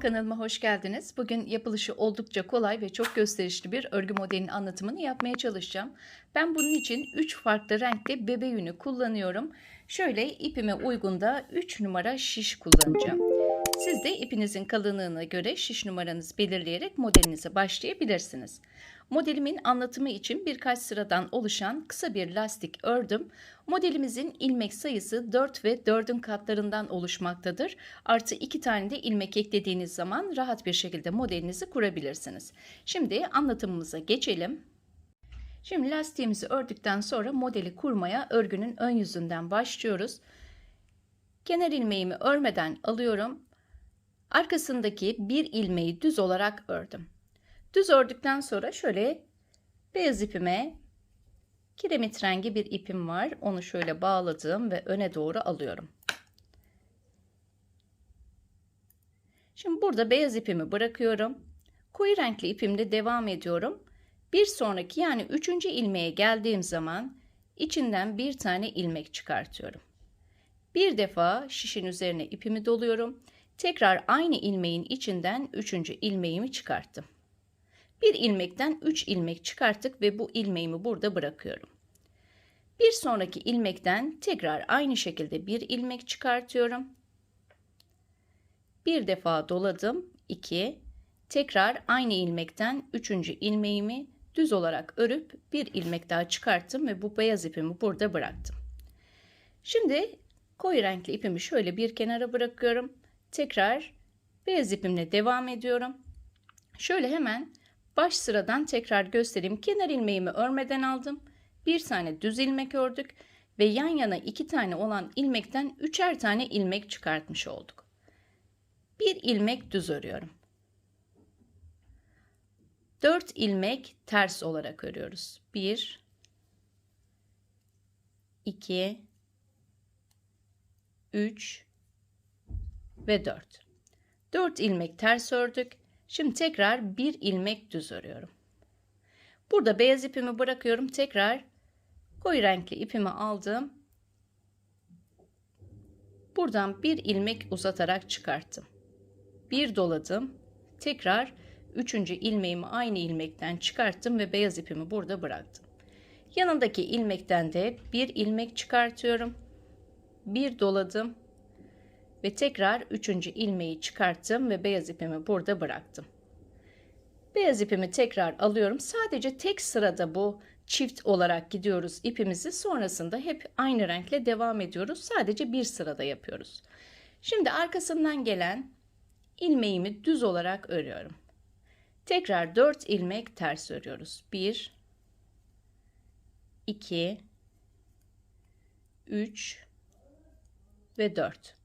Kanalıma hoş geldiniz. Bugün yapılışı oldukça kolay ve çok gösterişli bir örgü modelinin anlatımını yapmaya çalışacağım. Ben bunun için 3 farklı renkte bebe yünü kullanıyorum. Şöyle ipime uygun da 3 numara şiş kullanacağım. Siz de ipinizin kalınlığına göre şiş numaranızı belirleyerek modelinize başlayabilirsiniz. Modelimin anlatımı için birkaç sıradan oluşan kısa bir lastik ördüm. Modelimizin ilmek sayısı 4 ve 4'ün katlarından oluşmaktadır. Artı 2 tane de ilmek eklediğiniz zaman rahat bir şekilde modelinizi kurabilirsiniz. Şimdi anlatımımıza geçelim. Şimdi lastiğimizi ördükten sonra modeli kurmaya örgünün ön yüzünden başlıyoruz. Kenar ilmeğimi örmeden alıyorum. Arkasındaki bir ilmeği düz olarak ördüm. Düz ördükten sonra şöyle beyaz ipime kiremit rengi bir ipim var. Onu şöyle bağladım ve öne doğru alıyorum. Şimdi burada beyaz ipimi bırakıyorum. Koyu renkli ipimle devam ediyorum. Bir sonraki yani üçüncü ilmeğe geldiğim zaman içinden bir tane ilmek çıkartıyorum. Bir defa şişin üzerine ipimi doluyorum. Tekrar aynı ilmeğin içinden üçüncü ilmeğimi çıkarttım. Bir ilmekten 3 ilmek çıkarttık ve bu ilmeğimi burada bırakıyorum. Bir sonraki ilmekten tekrar aynı şekilde bir ilmek çıkartıyorum. Bir defa doladım. 2. Tekrar aynı ilmekten 3. ilmeğimi düz olarak örüp bir ilmek daha çıkarttım ve bu beyaz ipimi burada bıraktım. Şimdi koyu renkli ipimi şöyle bir kenara bırakıyorum. Tekrar beyaz ipimle devam ediyorum. Şöyle hemen Baş sıradan tekrar göstereyim. Kenar ilmeğimi örmeden aldım. Bir tane düz ilmek ördük ve yan yana iki tane olan ilmekten üçer tane ilmek çıkartmış olduk. Bir ilmek düz örüyorum. Dört ilmek ters olarak örüyoruz. Bir, iki, üç ve dört. Dört ilmek ters ördük. Şimdi tekrar bir ilmek düz örüyorum. Burada beyaz ipimi bırakıyorum. Tekrar koyu renkli ipimi aldım. Buradan bir ilmek uzatarak çıkarttım. Bir doladım. Tekrar üçüncü ilmeğimi aynı ilmekten çıkarttım ve beyaz ipimi burada bıraktım. Yanındaki ilmekten de bir ilmek çıkartıyorum. Bir doladım ve tekrar üçüncü ilmeği çıkarttım ve beyaz ipimi burada bıraktım. Beyaz ipimi tekrar alıyorum. Sadece tek sırada bu çift olarak gidiyoruz ipimizi. Sonrasında hep aynı renkle devam ediyoruz. Sadece bir sırada yapıyoruz. Şimdi arkasından gelen ilmeğimi düz olarak örüyorum. Tekrar 4 ilmek ters örüyoruz. 1 2 3 ve 4.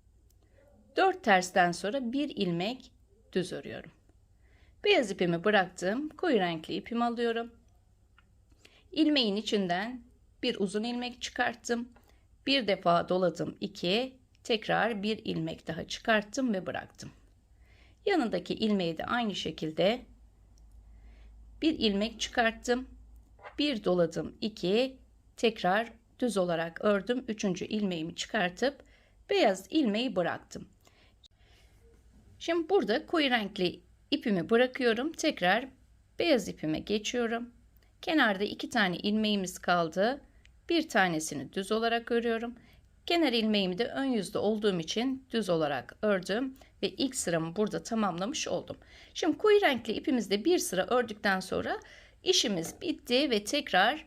4 tersten sonra bir ilmek düz örüyorum. Beyaz ipimi bıraktım. Koyu renkli ipimi alıyorum. İlmeğin içinden bir uzun ilmek çıkarttım. Bir defa doladım 2. Tekrar bir ilmek daha çıkarttım ve bıraktım. Yanındaki ilmeği de aynı şekilde bir ilmek çıkarttım. Bir doladım 2. Tekrar düz olarak ördüm. Üçüncü ilmeğimi çıkartıp beyaz ilmeği bıraktım. Şimdi burada koyu renkli ipimi bırakıyorum. Tekrar beyaz ipime geçiyorum. Kenarda iki tane ilmeğimiz kaldı. Bir tanesini düz olarak örüyorum. Kenar ilmeğimi de ön yüzde olduğum için düz olarak ördüm ve ilk sıramı burada tamamlamış oldum. Şimdi koyu renkli ipimizde bir sıra ördükten sonra işimiz bitti ve tekrar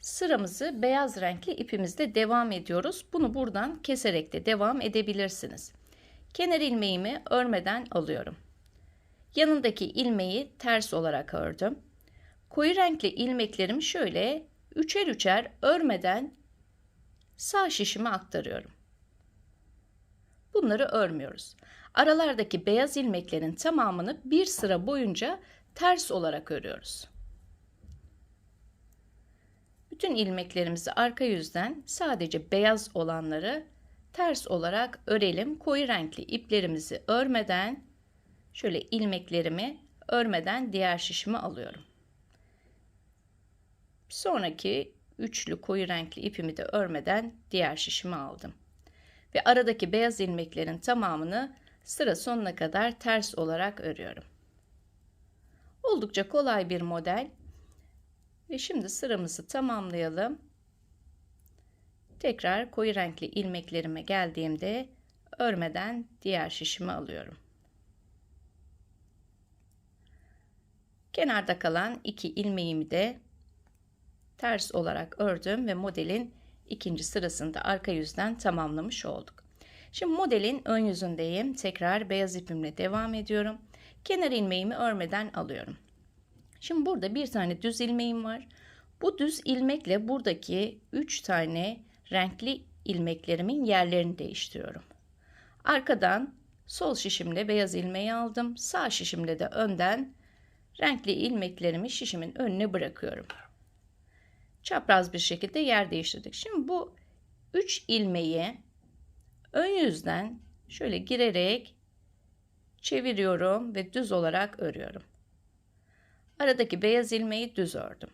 sıramızı beyaz renkli ipimizde devam ediyoruz. Bunu buradan keserek de devam edebilirsiniz. Kenar ilmeğimi örmeden alıyorum. Yanındaki ilmeği ters olarak ördüm. Koyu renkli ilmeklerimi şöyle üçer üçer örmeden sağ şişime aktarıyorum. Bunları örmüyoruz. Aralardaki beyaz ilmeklerin tamamını bir sıra boyunca ters olarak örüyoruz. Bütün ilmeklerimizi arka yüzden sadece beyaz olanları ters olarak örelim. Koyu renkli iplerimizi örmeden şöyle ilmeklerimi örmeden diğer şişimi alıyorum. Sonraki üçlü koyu renkli ipimi de örmeden diğer şişimi aldım. Ve aradaki beyaz ilmeklerin tamamını sıra sonuna kadar ters olarak örüyorum. Oldukça kolay bir model. Ve şimdi sıramızı tamamlayalım. Tekrar koyu renkli ilmeklerime geldiğimde örmeden diğer şişimi alıyorum. Kenarda kalan iki ilmeğimi de ters olarak ördüm ve modelin ikinci sırasında arka yüzden tamamlamış olduk. Şimdi modelin ön yüzündeyim. Tekrar beyaz ipimle devam ediyorum. Kenar ilmeğimi örmeden alıyorum. Şimdi burada bir tane düz ilmeğim var. Bu düz ilmekle buradaki 3 tane renkli ilmeklerimin yerlerini değiştiriyorum. Arkadan sol şişimle beyaz ilmeği aldım. Sağ şişimle de önden renkli ilmeklerimi şişimin önüne bırakıyorum. Çapraz bir şekilde yer değiştirdik. Şimdi bu 3 ilmeği ön yüzden şöyle girerek çeviriyorum ve düz olarak örüyorum. Aradaki beyaz ilmeği düz ördüm.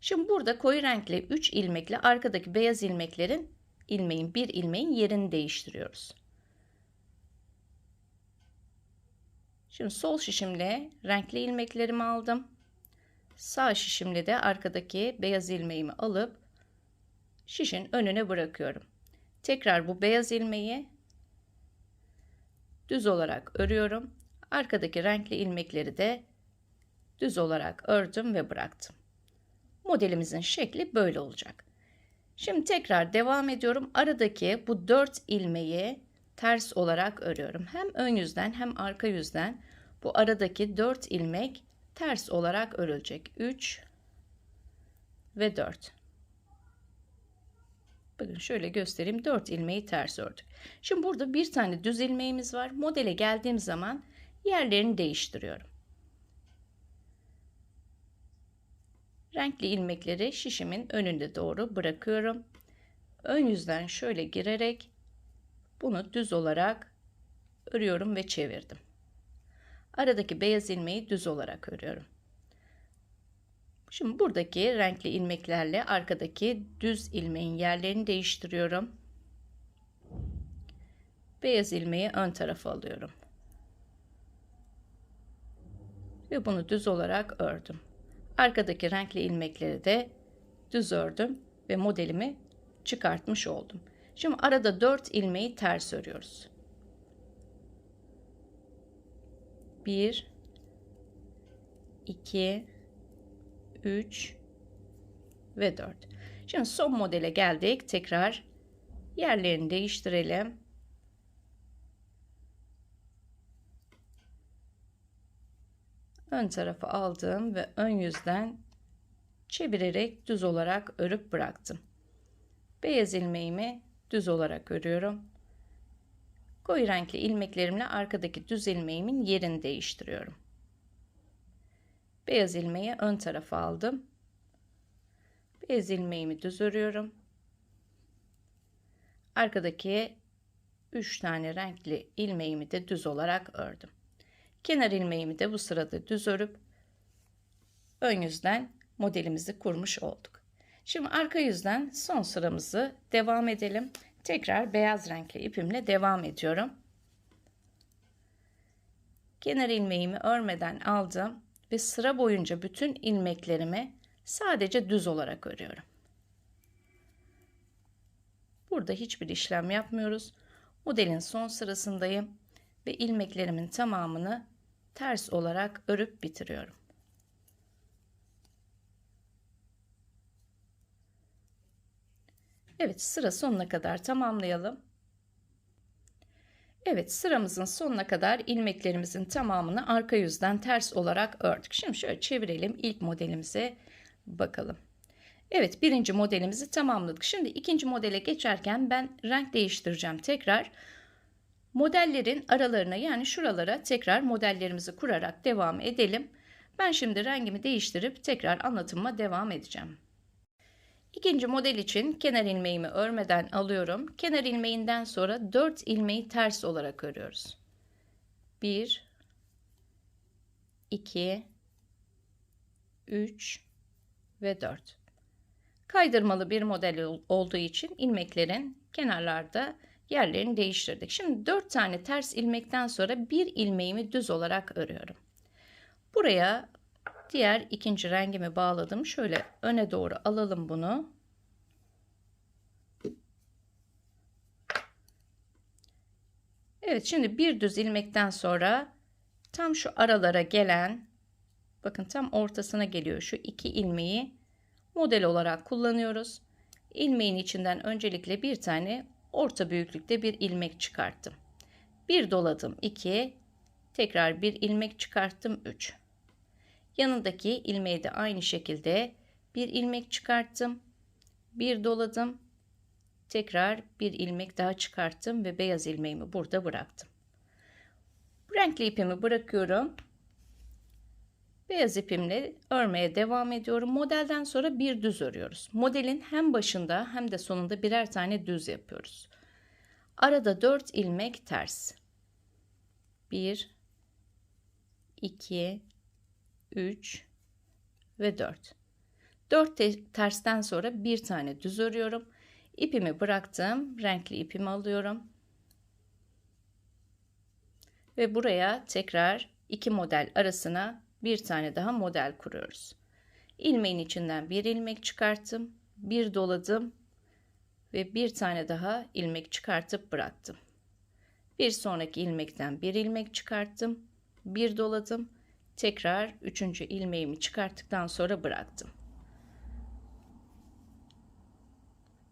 Şimdi burada koyu renkli 3 ilmekle arkadaki beyaz ilmeklerin ilmeğin bir ilmeğin yerini değiştiriyoruz. Şimdi sol şişimle renkli ilmeklerimi aldım. Sağ şişimle de arkadaki beyaz ilmeğimi alıp şişin önüne bırakıyorum. Tekrar bu beyaz ilmeği düz olarak örüyorum. Arkadaki renkli ilmekleri de düz olarak ördüm ve bıraktım. Modelimizin şekli böyle olacak. Şimdi tekrar devam ediyorum. Aradaki bu 4 ilmeği ters olarak örüyorum. Hem ön yüzden hem arka yüzden bu aradaki 4 ilmek ters olarak örülecek. 3 ve 4. Bakın şöyle göstereyim. 4 ilmeği ters ördük. Şimdi burada bir tane düz ilmeğimiz var. Modele geldiğim zaman yerlerini değiştiriyorum. Renkli ilmekleri şişimin önünde doğru bırakıyorum. Ön yüzden şöyle girerek bunu düz olarak örüyorum ve çevirdim. Aradaki beyaz ilmeği düz olarak örüyorum. Şimdi buradaki renkli ilmeklerle arkadaki düz ilmeğin yerlerini değiştiriyorum. Beyaz ilmeği ön tarafa alıyorum. Ve bunu düz olarak ördüm. Arkadaki renkli ilmekleri de düz ördüm ve modelimi çıkartmış oldum. Şimdi arada 4 ilmeği ters örüyoruz. 1 2 3 ve 4. Şimdi son modele geldik. Tekrar yerlerini değiştirelim. Ön tarafı aldım ve ön yüzden çevirerek düz olarak örüp bıraktım. Beyaz ilmeğimi düz olarak örüyorum. Koyu renkli ilmeklerimle arkadaki düz ilmeğimin yerini değiştiriyorum. Beyaz ilmeği ön tarafa aldım. Beyaz ilmeğimi düz örüyorum. Arkadaki 3 tane renkli ilmeğimi de düz olarak ördüm. Kenar ilmeğimi de bu sırada düz örüp ön yüzden modelimizi kurmuş olduk. Şimdi arka yüzden son sıramızı devam edelim. Tekrar beyaz renkli ipimle devam ediyorum. Kenar ilmeğimi örmeden aldım ve sıra boyunca bütün ilmeklerimi sadece düz olarak örüyorum. Burada hiçbir işlem yapmıyoruz. Modelin son sırasındayım ve ilmeklerimin tamamını ters olarak örüp bitiriyorum. Evet sıra sonuna kadar tamamlayalım. Evet sıramızın sonuna kadar ilmeklerimizin tamamını arka yüzden ters olarak ördük. Şimdi şöyle çevirelim ilk modelimize bakalım. Evet birinci modelimizi tamamladık. Şimdi ikinci modele geçerken ben renk değiştireceğim tekrar. Modellerin aralarına yani şuralara tekrar modellerimizi kurarak devam edelim. Ben şimdi rengimi değiştirip tekrar anlatıma devam edeceğim. İkinci model için kenar ilmeğimi örmeden alıyorum. Kenar ilmeğinden sonra 4 ilmeği ters olarak örüyoruz. 1 2 3 ve 4. Kaydırmalı bir model olduğu için ilmeklerin kenarlarda yerlerini değiştirdik. Şimdi 4 tane ters ilmekten sonra bir ilmeğimi düz olarak örüyorum. Buraya diğer ikinci rengimi bağladım. Şöyle öne doğru alalım bunu. Evet şimdi bir düz ilmekten sonra tam şu aralara gelen bakın tam ortasına geliyor şu iki ilmeği model olarak kullanıyoruz. İlmeğin içinden öncelikle bir tane orta büyüklükte bir ilmek çıkarttım. Bir doladım 2 tekrar bir ilmek çıkarttım 3 yanındaki ilmeği de aynı şekilde bir ilmek çıkarttım bir doladım tekrar bir ilmek daha çıkarttım ve beyaz ilmeğimi burada bıraktım. Bu renkli ipimi bırakıyorum beyaz ipimle örmeye devam ediyorum. Modelden sonra bir düz örüyoruz. Modelin hem başında hem de sonunda birer tane düz yapıyoruz. Arada 4 ilmek ters. 1 2 3 ve 4 4 te tersten sonra bir tane düz örüyorum. İpimi bıraktım. Renkli ipimi alıyorum. Ve buraya tekrar iki model arasına bir tane daha model kuruyoruz. İlmeğin içinden bir ilmek çıkarttım bir doladım ve bir tane daha ilmek çıkartıp bıraktım. Bir sonraki ilmekten bir ilmek çıkarttım bir doladım tekrar üçüncü ilmeğimi çıkarttıktan sonra bıraktım.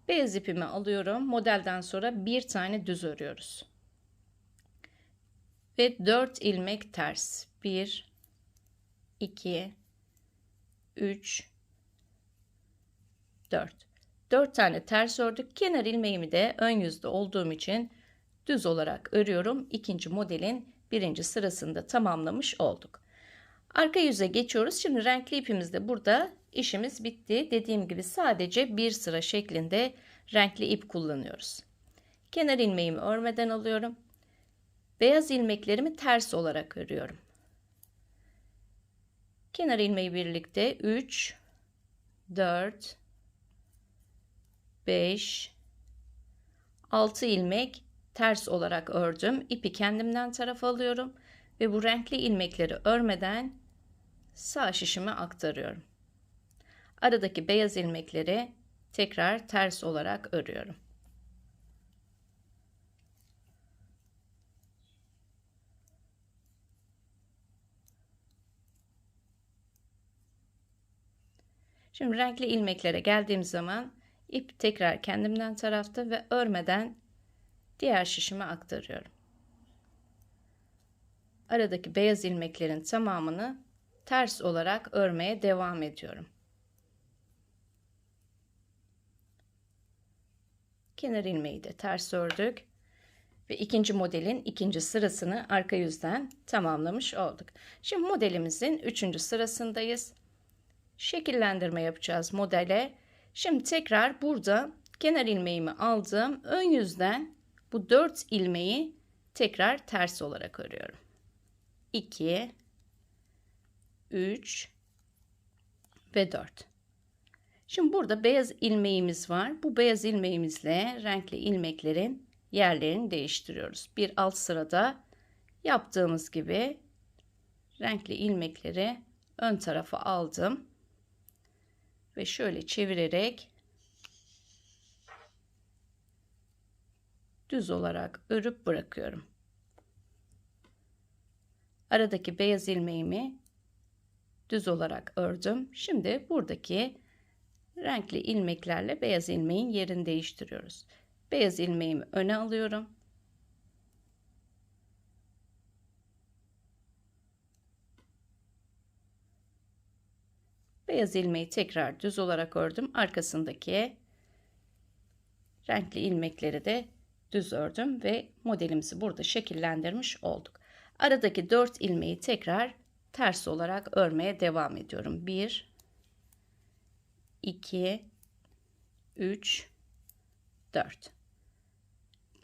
Beyaz ipimi alıyorum modelden sonra bir tane düz örüyoruz. Ve 4 ilmek ters 1 2 3 4 4 tane ters ördük. Kenar ilmeğimi de ön yüzde olduğum için düz olarak örüyorum. İkinci modelin birinci sırasında tamamlamış olduk. Arka yüze geçiyoruz. Şimdi renkli ipimizde burada. İşimiz bitti. Dediğim gibi sadece bir sıra şeklinde renkli ip kullanıyoruz. Kenar ilmeğimi örmeden alıyorum. Beyaz ilmeklerimi ters olarak örüyorum. Kenar ilmeği birlikte 3 4 5 6 ilmek ters olarak ördüm. İpi kendimden tarafa alıyorum ve bu renkli ilmekleri örmeden sağ şişime aktarıyorum. Aradaki beyaz ilmekleri tekrar ters olarak örüyorum. Şimdi renkli ilmeklere geldiğim zaman ip tekrar kendimden tarafta ve örmeden diğer şişime aktarıyorum. Aradaki beyaz ilmeklerin tamamını ters olarak örmeye devam ediyorum. Kenar ilmeği de ters ördük ve ikinci modelin ikinci sırasını arka yüzden tamamlamış olduk. Şimdi modelimizin üçüncü sırasındayız şekillendirme yapacağız modele. Şimdi tekrar burada kenar ilmeğimi aldım. Ön yüzden bu 4 ilmeği tekrar ters olarak örüyorum. 2 3 ve 4. Şimdi burada beyaz ilmeğimiz var. Bu beyaz ilmeğimizle renkli ilmeklerin yerlerini değiştiriyoruz. Bir alt sırada yaptığımız gibi renkli ilmekleri ön tarafa aldım ve şöyle çevirerek düz olarak örüp bırakıyorum. Aradaki beyaz ilmeğimi düz olarak ördüm. Şimdi buradaki renkli ilmeklerle beyaz ilmeğin yerini değiştiriyoruz. Beyaz ilmeğimi öne alıyorum. Beyaz ilmeği tekrar düz olarak ördüm. Arkasındaki renkli ilmekleri de düz ördüm ve modelimizi burada şekillendirmiş olduk. Aradaki 4 ilmeği tekrar ters olarak örmeye devam ediyorum. 1 2 3 4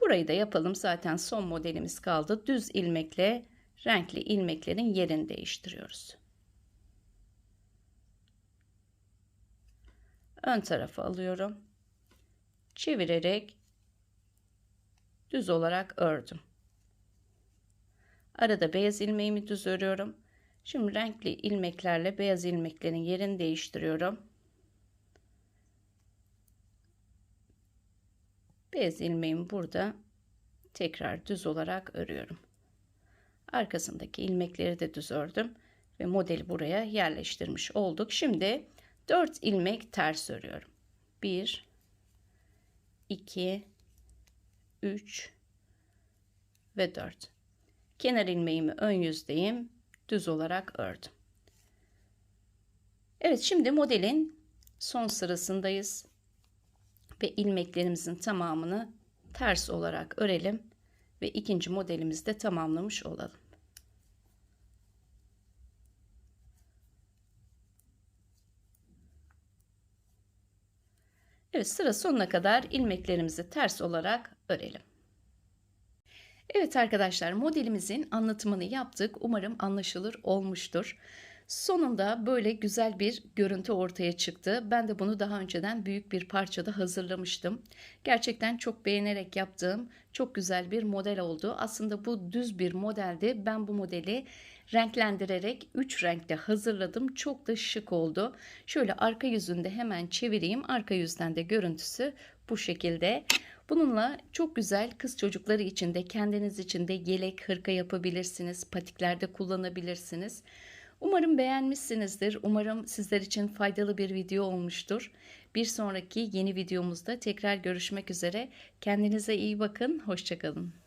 Burayı da yapalım. Zaten son modelimiz kaldı. Düz ilmekle renkli ilmeklerin yerini değiştiriyoruz. Ön tarafa alıyorum. Çevirerek düz olarak ördüm. Arada beyaz ilmeğimi düz örüyorum. Şimdi renkli ilmeklerle beyaz ilmeklerin yerini değiştiriyorum. Beyaz ilmeğimi burada tekrar düz olarak örüyorum. Arkasındaki ilmekleri de düz ördüm ve modeli buraya yerleştirmiş olduk. Şimdi 4 ilmek ters örüyorum. 1 2 3 ve 4. Kenar ilmeğimi ön yüzdeyim. Düz olarak ördüm. Evet şimdi modelin son sırasındayız. Ve ilmeklerimizin tamamını ters olarak örelim. Ve ikinci modelimizi de tamamlamış olalım. Evet sıra sonuna kadar ilmeklerimizi ters olarak örelim. Evet arkadaşlar modelimizin anlatımını yaptık. Umarım anlaşılır olmuştur. Sonunda böyle güzel bir görüntü ortaya çıktı. Ben de bunu daha önceden büyük bir parçada hazırlamıştım. Gerçekten çok beğenerek yaptığım çok güzel bir model oldu. Aslında bu düz bir modeldi. Ben bu modeli renklendirerek 3 renkte hazırladım. Çok da şık oldu. Şöyle arka yüzünde hemen çevireyim. Arka yüzden de görüntüsü bu şekilde. Bununla çok güzel kız çocukları için de kendiniz için de yelek, hırka yapabilirsiniz. Patiklerde kullanabilirsiniz. Umarım beğenmişsinizdir. Umarım sizler için faydalı bir video olmuştur. Bir sonraki yeni videomuzda tekrar görüşmek üzere. Kendinize iyi bakın. Hoşçakalın.